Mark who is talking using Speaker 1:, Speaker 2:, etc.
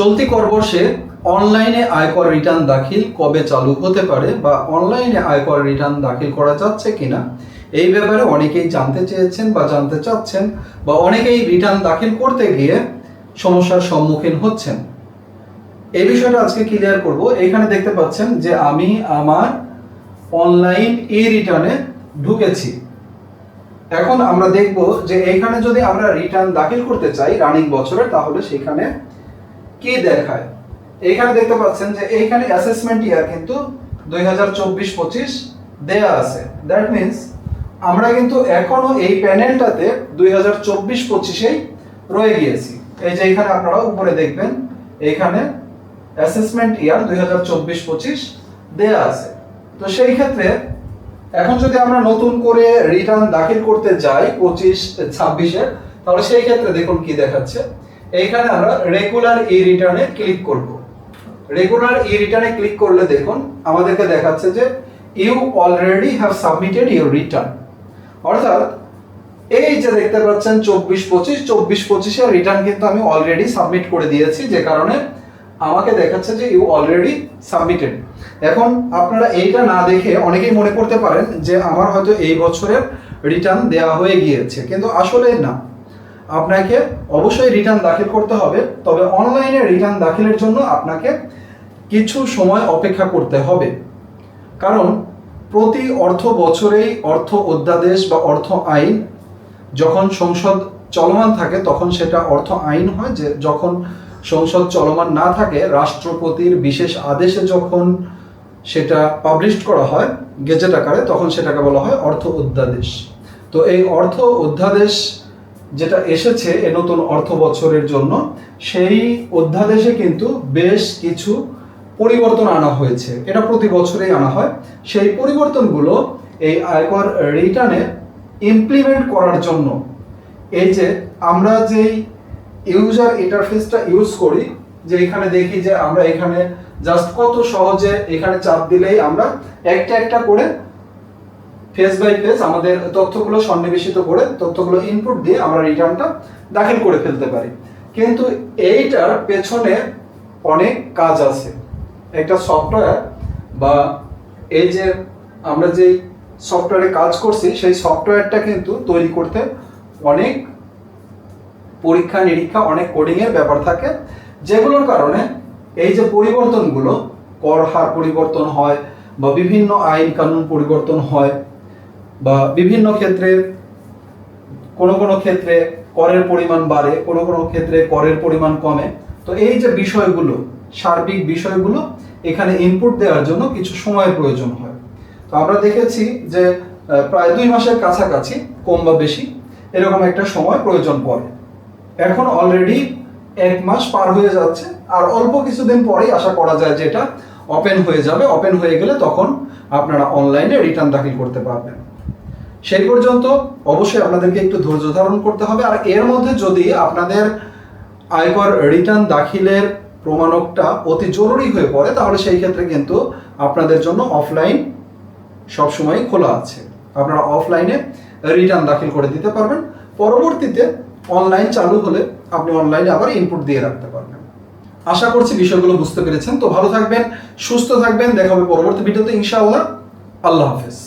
Speaker 1: চলতি করবর্ষে অনলাইনে আয়কর রিটার্ন দাখিল কবে চালু হতে পারে বা অনলাইনে আয়কর রিটার্ন দাখিল করা যাচ্ছে কিনা, এই ব্যাপারে অনেকেই জানতে চেয়েছেন বা জানতে চাচ্ছেন বা অনেকেই রিটার্ন দাখিল করতে গিয়ে সমস্যার সম্মুখীন হচ্ছেন। এই বিষয়টা আজকে ক্লিয়ার করব। এখানে দেখতে পাচ্ছেন যে আমি আমার অনলাইন ই রিটার্নে ঢুকেছি। এখন আমরা দেখব যে এখানে যদি আমরা রিটার্ন দাখিল করতে চাই রানিং বছরের, তাহলে সেখানে কি দেখায়? এইখানে দেখতে পাচ্ছেন যে এইখানে অ্যাসেসমেন্ট ইয়ার কিন্তু দুই হাজার চব্বিশ পঁচিশ দেয়া আছে। দ্যাট মিনস আমরা কিন্তু এখনও এই প্যানেলটাতে দুই হাজার চব্বিশ রয়ে গিয়েছি। এই যে এখানে আপনারা উপরে দেখবেন, এইখানে অ্যাসেসমেন্ট ইয়ার দুই হাজার চব্বিশ পঁচিশ দেয়া আছে। তো সেই ক্ষেত্রে এখন যদি আমরা নতুন করে রিটার্ন দাখিল করতে যাই পঁচিশ, ছাব্বিশে, তাহলে সেই ক্ষেত্রে দেখুন কি দেখাচ্ছে। এইখানে আমরা রেগুলার ই রিটার্নে ক্লিক করব। রেগুলার ই রিটার্নে ক্লিক করলে দেখুন, আমাদেরকে দেখাচ্ছে যে you already have submitted your return অর্থাৎ এই যে দেখতে পাচ্ছেন, চব্বিশ পঁচিশ, চব্বিশ পঁচিশের রিটার্ন কিন্তু আমি অলরেডি সাবমিট করে দিয়েছি, যে কারণে আমাকে দেখাচ্ছে যে ইউ অলরেডি সাবমিটেড এখন আপনারা এইটা না দেখে অনেকেই মনে করতে পারেন যে আমার হয়তো এই বছরের রিটার্ন দেওয়া হয়ে গিয়েছে, কিন্তু আসলে না। আপনাকে অবশ্যই রিটার্ন দাখিল করতে হবে, তবে অনলাইনে রিটার্ন দাখিলের জন্য আপনাকে কিছু সময় অপেক্ষা করতে হবে। কারণ প্রতি অর্থ বছরেই অর্থ অধ্যাদেশ বা অর্থ আইন যখন সংসদ চলমান থাকে, তখন সেটা অর্থ আইন হয় যে যখন সংসদ চলমান না থাকে, রাষ্ট্রপতির বিশেষ আদেশে যখন সেটা পাবলিশ করা হয় গেজেট আকারে, তখন সেটাকে বলা হয় অর্থ অধ্যাদেশ। তো এই অর্থ অধ্যাদেশ যেটা এসেছে এ নতুন অর্থ বছরের জন্য, সেই অধ্যাদেশে কিন্তু বেশ কিছু পরিবর্তন আনা হয়েছে। এটা প্রতি বছরেই আনা হয়। সেই পরিবর্তনগুলো এই আয়কর রিটার্নে ইমপ্লিমেন্ট করার জন্য, এই যে আমরা যেই ইউজার ইন্টারফেসটা ইউজ করি, যে এখানে দেখি যে আমরা এখানে জাস্ট কত সহজে এখানে চাপ দিলেই আমরা একটা একটা করে ফেস বাই ফেস আমাদের তথ্যগুলো সন্নিবেশিত করে তথ্যগুলো ইনপুট দিয়ে আমরা রিটার্নটা দাখিল করে ফেলতে পারি। কিন্তু এইটার পেছনে অনেক কাজ আছে। একটা সফটওয়্যার বা এই যে আমরা যেই সফটওয়্যারে কাজ করছি, সেই সফটওয়্যারটা কিন্তু তৈরি করতে অনেক পরীক্ষা, নিরীক্ষা, অনেক কোডিংয়ের ব্যাপার থাকে। যেগুলোর কারণে এই যে পরিবর্তনগুলো, কর হার পরিবর্তন হয় বা বিভিন্ন আইন কানুন পরিবর্তন হয় বা বিভিন্ন ক্ষেত্রে কোনো কোনো ক্ষেত্রে করের পরিমাণ বাড়ে, কোনো কোনো ক্ষেত্রে করের পরিমাণ কমে। তো এই যে বিষয়গুলো, সার্বিক বিষয়গুলো, এখানে ইনপুট দেওয়ার জন্য কিছু সময়ের প্রয়োজন হয়। তো আমরা দেখেছি যে প্রায় দুই মাসের কাছাকাছি, কম বা বেশি, এরকম একটা সময় প্রয়োজন পড়ে। এখন অলরেডি এক মাস পার হয়ে যাচ্ছে, আর অল্প কিছুদিন পরেই আশা করা যায় যে এটা ওপেন হয়ে যাবে। ওপেন হয়ে গেলে তখন আপনারা অনলাইনে রিটার্ন দাখিল করতে পারবেন। সেই পর্যন্ত অবশ্যই আপনাদেরকে একটু ধৈর্য ধারণ করতে হবে। আর এর মধ্যে যদি আপনাদের আয়কর রিটার্ন দাখিলের প্রমাণকটা অতি জরুরি হয়ে পড়ে, তাহলে সেই ক্ষেত্রে কিন্তু আপনাদের জন্য অফলাইন সবসময় খোলা আছে। আপনারা অফলাইনে রিটার্ন দাখিল করে দিতে পারবেন। পরবর্তীতে অনলাইন চালু হলে আপনি অনলাইনে আবার ইনপুট দিয়ে রাখতে পারবেন। আশা করছি বিষয়গুলো বুঝতে পেরেছেন। তো ভালো থাকবেন, সুস্থ থাকবেন। দেখা হবে পরবর্তী ভিডিওতে, ইনশাআল্লাহ। আল্লাহ হাফেজ।